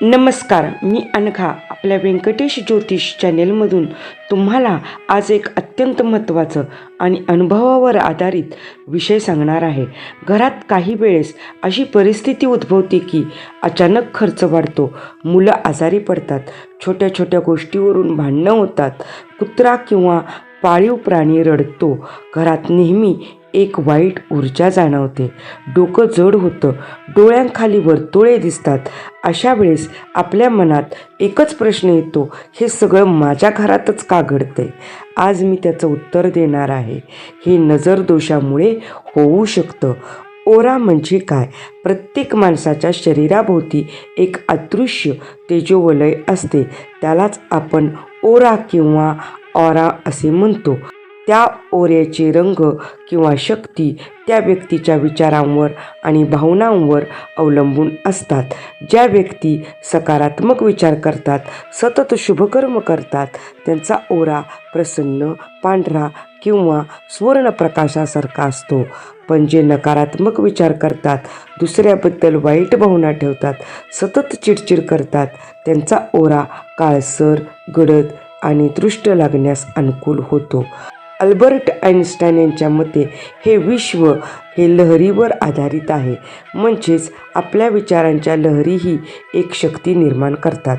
नमस्कार मी अनघा आपल्या व्यंकटेश ज्योतिष चॅनेलमधून तुम्हाला आज एक अत्यंत महत्त्वाचं आणि अनुभवावर आधारित विषय सांगणार आहे. घरात काही वेळेस अशी परिस्थिती उद्भवते की अचानक खर्च वाढतो मुलं आजारी पडतात छोट्या छोट्या गोष्टीवरून भांडणं होतात कुत्रा किंवा पाळीव प्राणी रडतो. घरात नेहमी एक वाईट ऊर्जा जाणवते. डोकं जड होतं. डोळ्यांखाली वर्तुळे दिसतात. अशा वेळेस आपल्या मनात एकच प्रश्न येतो हे सगळं माझ्या घरातच का घडतंय? आज मी त्याचं उत्तर देणार आहे. हे नजर दोषामुळे होऊ शकतं. ओरा म्हणजे काय? प्रत्येक माणसाच्या शरीराभोवती एक अदृश्य तेजोवलय असते. त्यालाच आपण ओरा किंवा ऑरा असे म्हणतो. त्या ओऱ्याचे रंग किंवा शक्ती त्या व्यक्तीच्या विचारांवर आणि भावनांवर अवलंबून असतात. ज्या व्यक्ती सकारात्मक विचार करतात सतत शुभकर्म करतात त्यांचा ओरा प्रसन्न पांढरा किंवा सुवर्णप्रकाशासारखा असतो. पण जे नकारात्मक विचार करतात दुसऱ्याबद्दल वाईट भावना ठेवतात सतत चिडचिड करतात त्यांचा ओरा काळसर गडद आणि दृष्ट लागण्यास अनुकूल होतो. अल्बर्ट आइन्स्टाईन यांच्या मते हे विश्व हे लहरीवर आधारित आहे. म्हणजेच आपल्या विचारांच्या लहरीही एक शक्ती निर्माण करतात.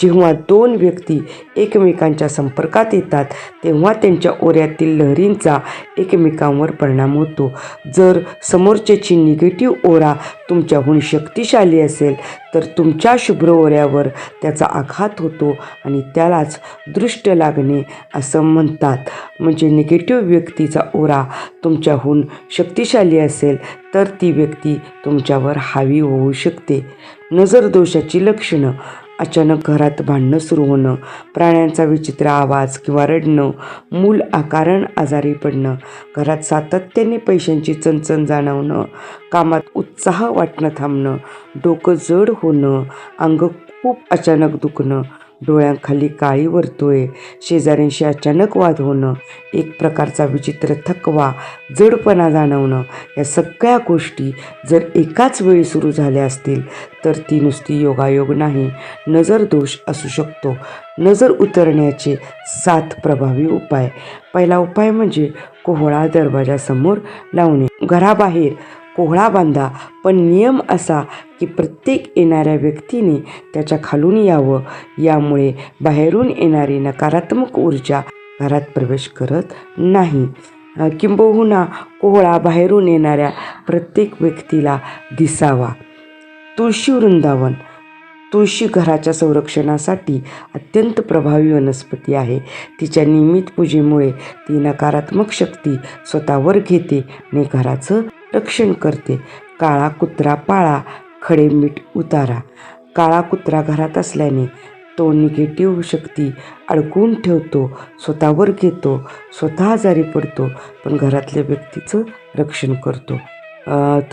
जेव्हा दोन व्यक्ती एकमेकांच्या संपर्कात येतात तेव्हा त्यांच्या ओऱ्यातील लहरींचा एकमेकांवर परिणाम होतो. जर समोरच्याची निगेटिव्ह ओरा तुमच्याहून शक्तिशाली असेल तर तुमच्या शुभ्र ओऱ्यावर त्याचा आघात होतो आणि त्यालाच दृष्ट लागणे असं म्हणतात. म्हणजे निगेटिव्ह व्यक्तीचा ओरा तुमच्याहून शक्तिशाली असेल तर ती व्यक्ती तुमच्यावर हावी होऊ शकते. नजर दोषाची लक्षणं. अचानक घरात भांडणं सुरू होणं प्राण्यांचा विचित्र आवाज किंवा रडणं मूल आकारण आजारी पडणं घरात सातत्याने पैशांची चणचण जाणवणं कामात उत्साह वाटणं थांबणं डोकं जड होणं अंग खूप अचानक दुखणं डोळ्यांखाली काळी वर्तुळे. शेजाऱ्यांशी अचानक वाद होणं एक प्रकारचा विचित्र थकवा जडपणा जाणवणं या सगळ्या गोष्टी जर एकाच वेळी सुरू झाल्या असतील तर ती नुसती योगायोग नाही. नजर दोष असू शकतो. नजर उतरण्याचे सात प्रभावी उपाय. पहिला उपाय म्हणजे कोहळा दरवाजासमोर लावणे. घराबाहेर कोहळा बांधा. पण नियम असा की प्रत्येक येणाऱ्या व्यक्तीने त्याच्या खालून यावं. यामुळे बाहेरून येणारी नकारात्मक ऊर्जा घरात प्रवेश करत नाही. किंबहुना कोहळा बाहेरून येणाऱ्या प्रत्येक व्यक्तीला दिसावा. तुळशी वृंदावन. तुळशी घराच्या संरक्षणासाठी अत्यंत प्रभावी वनस्पती आहे. तिच्या नियमित पूजेमुळे ती नकारात्मक शक्ती स्वतःवर घेते आणि घराचं रक्षण करते. काळा कुत्रा पाळा खडे मीठ उतारा. काळा कुत्रा घरात असल्याने तो निगेटिव्ह शक्ती अडकून ठेवतो स्वतःवर घेतो स्वतः आजारी पडतो पण घरातल्या व्यक्तीचं रक्षण करतो.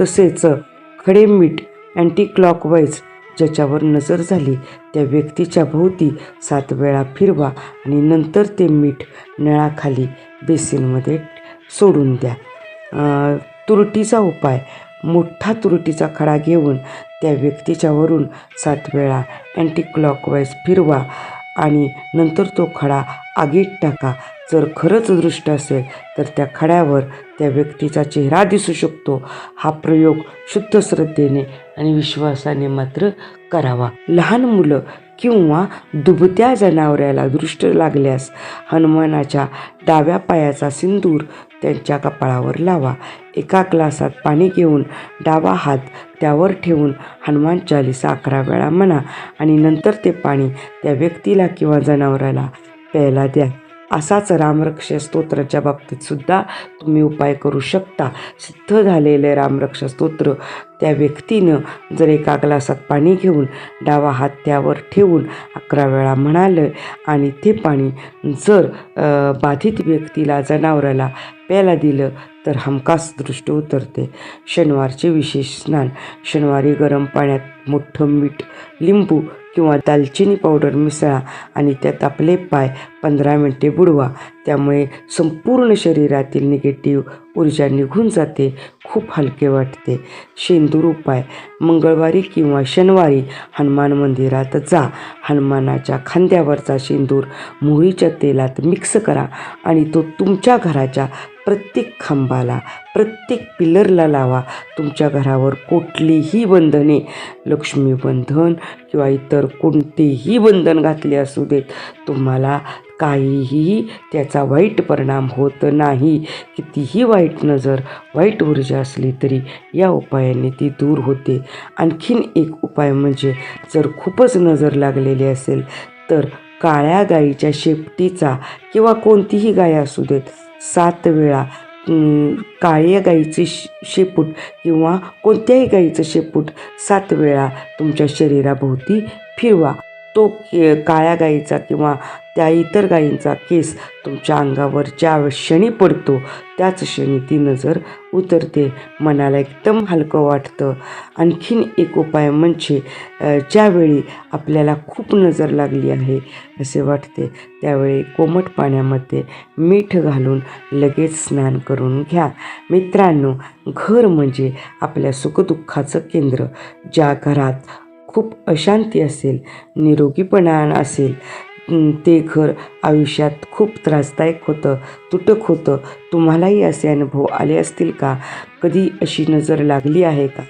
तसेच खडे मीठ अँटी क्लॉकवाईज ज्याच्यावर नजर झाली त्या व्यक्तीच्या भोवती सात वेळा फिरवा आणि नंतर ते मीठ नळाखाली बेसिनमध्ये सोडून द्या. तुरटीचा उपाय. मोठा तुरटीचा खडा घेऊन त्या व्यक्तीच्यावरून सात वेळा अँटी क्लॉकवाईज फिरवा. आणि नंतर तो खडा आगीत टाका. जर खरंच दृष्ट असेल तर त्या खड्यावर त्या व्यक्तीचा चेहरा दिसू शकतो. हा प्रयोग शुद्ध श्रद्धेने आणि विश्वासाने मात्र करावा. लहान मुलं किंवा दुबत्या जनावराला दृष्ट लागल्यास हनुमानाच्या डाव्या पायाचा सिंदूर त्यांच्या कपाळावर लावा. एका ग्लासात पाणी घेऊन डावा हात त्यावर ठेवून हनुमान चालीसा अकरा वेळा म्हणा आणि नंतर ते पाणी त्या व्यक्तीला किंवा जनावराला प्यायला द्या. असाच रामरक्ष स्तोत्राच्या बाबतीत सुद्धा तुम्ही उपाय करू शकता. सिद्ध झालेले रामरक्ष स्तोत्र त्या व्यक्तीनं जर एका ग्लासात पाणी घेऊन डावा हात त्यावर ठेवून अकरा वेळा म्हणालं आणि ते पाणी जर बाधित व्यक्तीला जनावराला प्यायला दिलं तर हमखास दृष्ट उतरते. शनिवारचे विशेष स्नान. शनिवारी गरम पाण्यात मोठं मीठ लिंबू किंवा दालचिनी पावडर मिसळा आणि त्यात आपले पाय पंधरा मिनटे बुडवा. त्यामुळे संपूर्ण शरीरातील निगेटिव्ह ऊर्जा निघून जाते खूप हलके वाटते. शेंदूर उपाय मंगळवारी किंवा शनिवारी हनुमान मंदिरात जा. हनुमानाच्या खांद्यावरचा शेंदूर मोहरीच्या तेलात मिक्स करा आणि तो तुमच्या घराच्या प्रत्येक खांबाला प्रत्येक पिलरला लावा. तुमच्या घरावर कुठलीही बंधने लक्ष्मी बंधन किंवा इतर कोणतेही बंधन घातले असू देत तुम्हाला काहीही त्याचा वाईट परिणाम होत नाही. कितीही वाईट नजर वाईट ऊर्जा असली तरी या उपायाने ती दूर होते. आणखीन एक उपाय म्हणजे जर खूपच नजर लागलेली असेल तर काळ्या गाईच्या शेपटीचा किंवा कोणतीही गाय असू देत सात वेळा काळ्या गाईचे शेपूट किंवा कोणत्याही गाईचं शेपूट सात वेळा तुमच्या शरीराभोवती फिरवा. तो काळ्या गाईचा किंवा त्या इतर गायींचा केस तुमच्या अंगावर ज्या क्षणी पडतो. त्याच क्षणी ती नजर उतरते. मनाला एकदम हलकं वाटतं. आणखीन एक उपाय म्हणजे ज्यावेळी आपल्याला खूप नजर लागली आहे असे वाटते त्यावेळी कोमट पाण्यामध्ये मीठ घालून लगेच स्नान करून घ्या. मित्रांनो घर म्हणजे आपल्या सुखदुःखाचं केंद्र. ज्या घरात खूप अशांती असेल निरोगीपणा असेल ते घर आयुष्यात खूप त्रासदायक होतं तुटक होतं. तुम्हालाही असे अनुभव आले असतील का? कधी अशी नजर लागली आहे का?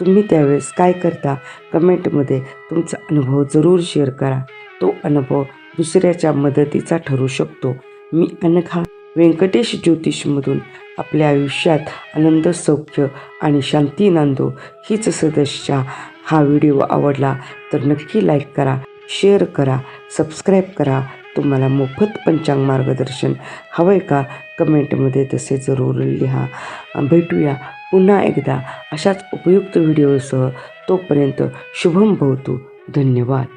तुम्ही त्यावेळेस काय करता? कमेंटमध्ये तुमचा अनुभव जरूर शेअर करा. तो अनुभव दुसऱ्याच्या मदतीचा ठरू शकतो. मी अनघा व्यंकटेश ज्योतिषमधून आपल्या आयुष्यात आनंद सौख्य आणि शांती नांदो. हीच सदस्या हा व्हिडिओ आवडला तर नक्की लाईक करा शेअर करा सबस्क्राईब करा. तुम्हाला मोफत पंचांग मार्गदर्शन हवं आहे का? कमेंटमध्ये तसे जरूर लिहा. भेटूया पुन्हा एकदा अशाच उपयुक्त व्हिडिओसह. तोपर्यंत शुभम भवतो धन्यवाद.